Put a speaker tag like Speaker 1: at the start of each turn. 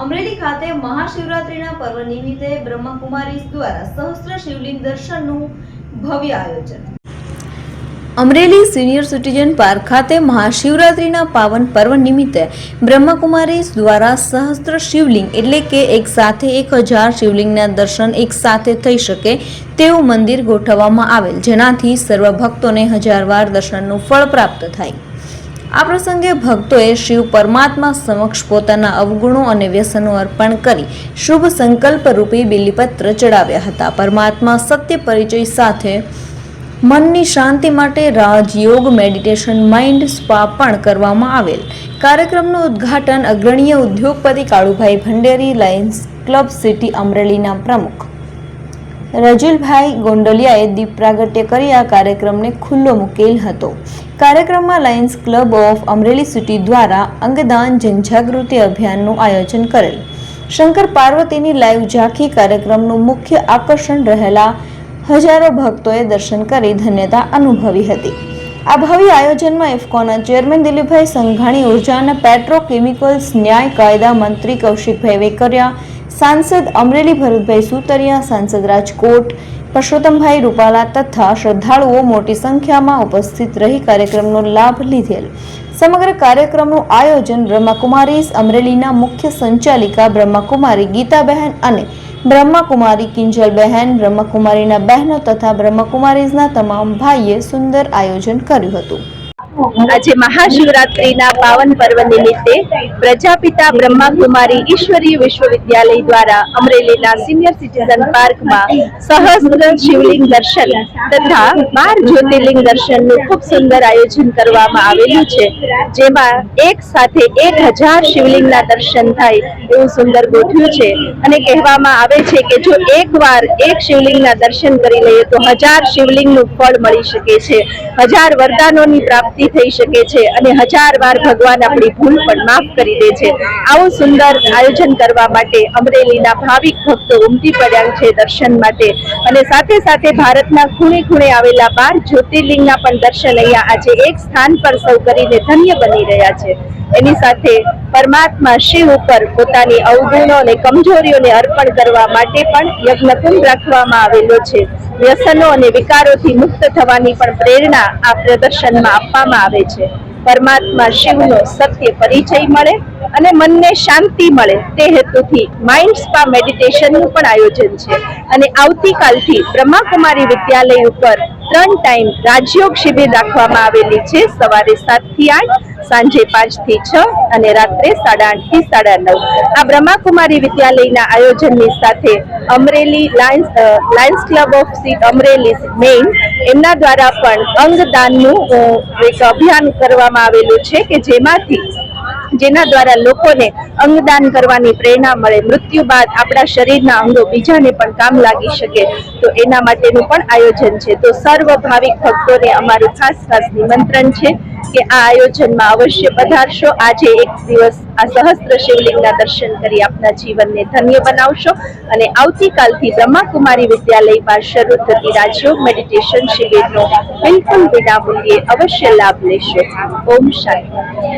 Speaker 1: અમરેલી ખાતે મહાશિવરાત્રિના પર્વ નિમિત્તે બ્રહ્મકુમારીઝ દ્વારા સહસ્ત્ર શિવલિંગ દર્શનનું ભવ્ય આયોજન. અમરેલી સિનિયર સિટીઝન પાર્ક ખાતે મહાશિવરાત્રિના પાવન પર્વ નિમિત્તે બ્રહ્મકુમારીઝ દ્વારા સહસ્ત્ર શિવલિંગ એટલે કે એક સાથે એક હજાર શિવલિંગના દર્શન એક સાથે થઈ શકે તેવું મંદિર ગોઠવવામાં આવેલ, જેનાથી સર્વ ભક્તોને હજાર વાર દર્શનનું ફળ પ્રાપ્ત થાય. આ પ્રસંગે ભક્તોએ શિવ પરમાત્મા સમક્ષ પોતાના અવગુણો અને વ્યસનો અર્પણ કરી શુભ સંકલ્પ રૂપી બિલીપત્ર ચડાવ્યા હતા. પરમાત્મા સત્ય પરિચય સાથે મનની શાંતિ માટે રાજયોગ મેડિટેશન માઇન્ડ સ્પા પણ કરવામાં આવેલ. કાર્યક્રમનું ઉદ્ઘાટન અગ્રણીય ઉદ્યોગપતિ Kalubhai Bhanderi lions club city અમરેલીના પ્રમુખ રજુલભાઈ ગોંડલિયાએ દીપ પ્રાગટ્ય કરી આ કાર્યક્રમને ખુલ્લો મૂકેલ હતો. કાર્યક્રમમાં lions club of Amreli city દ્વારા અંગદાન જનજાગૃતિ અભિયાનનું આયોજન કરેલ. શંકર પાર્વતીની લાઈવ ઝાંખી કાર્યક્રમનું મુખ્ય આકર્ષણ રહેલા હજારો ભક્તોએ દર્શન કરી ધન્યતા અનુભવી હતી. આ ભવ્ય આયોજનમાં ઇફકોના ચેરમેન દિલીપભાઈ સંઘાણી, ઊર્જા અને પેટ્રોકેમિકલ્સ ન્યાય કાયદા મંત્રી કૌશિકભાઈ વેકરિયા સાંસદ અમરેલી ભરતભાઈ સુતરિયા, સાંસદ રાજકોટ પરસોત્તમભાઈ રૂપાલા તથા શ્રદ્ધાળુઓ મોટી સંખ્યામાં ઉપસ્થિત રહી કાર્યક્રમનો લાભ લીધેલ. સમગ્ર કાર્યક્રમનું આયોજન બ્રહ્માકુમારીઝ અમરેલીના મુખ્ય સંચાલિકા બ્રહ્માકુમારી ગીતાબહેન અને બ્રહ્માકુમારી કિંજલબહેન, બ્રહ્માકુમારીના બહેનો તથા બ્રહ્માકુમારીઝના તમામ ભાઈએ સુંદર આયોજન કર્યું હતું.
Speaker 2: આજે મહાશિવરાત્રીના પાવન પર્વ નિમિત્તે પ્રજાપિતા બ્રહ્માકુમારી ઈશ્વરીય વિશ્વવિદ્યાલય દ્વારા અમરેલીના સિનિયર સિટીઝન પાર્કમાં સહસ્ત્ર શિવલિંગ દર્શન તથા બાર જ્યોતિર્લિંગ દર્શનનું ખૂબ સુંદર આયોજન કરવામાં આવેલું છે. જેમાં એક સાથે એક હજાર શિવલિંગના દર્શન થાય એવું સુંદર ગોઠવ્યું છે. અને કહેવામાં આવે છે કે જો એકવાર એક શિવલિંગના દર્શન કરી લઈએ તો હજાર શિવલિંગનું ફળ મળી શકે છે. હજાર વરદાનોની પ્રાપ્તિ થઈ શકે છે અને હજાર વાર ભગવાન આપણી ભૂલ પણ માફ કરી દે છે. આવું સુંદર આયોજન કરવા માટે અમરેલીના ભાવિક ભક્તો ઉમટી પડ્યા છે દર્શન માટે. અને સાથે સાથે ભારતના ખૂણે ખૂણે આવેલા બાર જ્યોતિર્લિંગના પણ દર્શન અહીંયા આજે એક સ્થાન પર સૌ કરીને ધન્ય બની રહ્યા છે. એની સાથે પરમાત્મા શિવ ઉપર પોતાની અવગુણો અને કમજોરીઓને અર્પણ કરવા માટે પણ યજ્ઞકુંડ રાખવામાં આવેલો છે. વ્યસનો અને વિકારોથી મુક્ત થવાની પણ પ્રેરણા આ પ્રદર્શનમાં આપવામાં આવે છે. પરમાત્મા શિવનો સત્ય પરિચય મળે અને મનને શાંતિ મળે તે હેતુથી માઇન્ડ સ્પા મેડિટેશનનું પણ આયોજન છે. અને આવતીકાલથી બ્રહ્માકુમારી વિદ્યાલય ઉપર ત્રણ ટાઈમ રાજયોગ શિબિર રાખવામાં આવેલી છે. સવારે સાતથી આઠ સાંજે પાંચથી છ અને રાત્રે સાડા આઠથી સાડા નવ. આ બ્રહ્માકુમારી વિદ્યાલયના આયોજનની સાથે Amreli lions lions club of C, Amreli main એમના દ્વારા પણ અંગદાનનું એક અભિયાન કરવામાં આવેલું છે કે જેમાંથી, જેના દ્વારા લોકોને અંગદાન કરવાની પ્રેરણા મળે. મૃત્યુ બાદ આપણા શરીરના અંગો બીજાને પણ કામ લાગી શકે તો એના માટેનું પણ આયોજન છે. તો સર્વ ભાવિક ભક્તોને અમારું ખાસ ખાસ નિમંત્રણ છે. કે આ આયોજનમાં અવશ્ય પધારશો. આજે એક દિવસ આ સહસ્ત્ર શિવલિંગના દર્શન કરી આપના જીવનને ધન્ય બનાવશો અને આવતીકાલથી બ્રહ્માકુમારી વિદ્યાલયમાં શરૂ થતી રાજયોગ મેડિટેશન શિબિરનો બિલકુલ વિનામૂલ્યે અવશ્ય લાભ લેશો. ઓમ શાંતિ.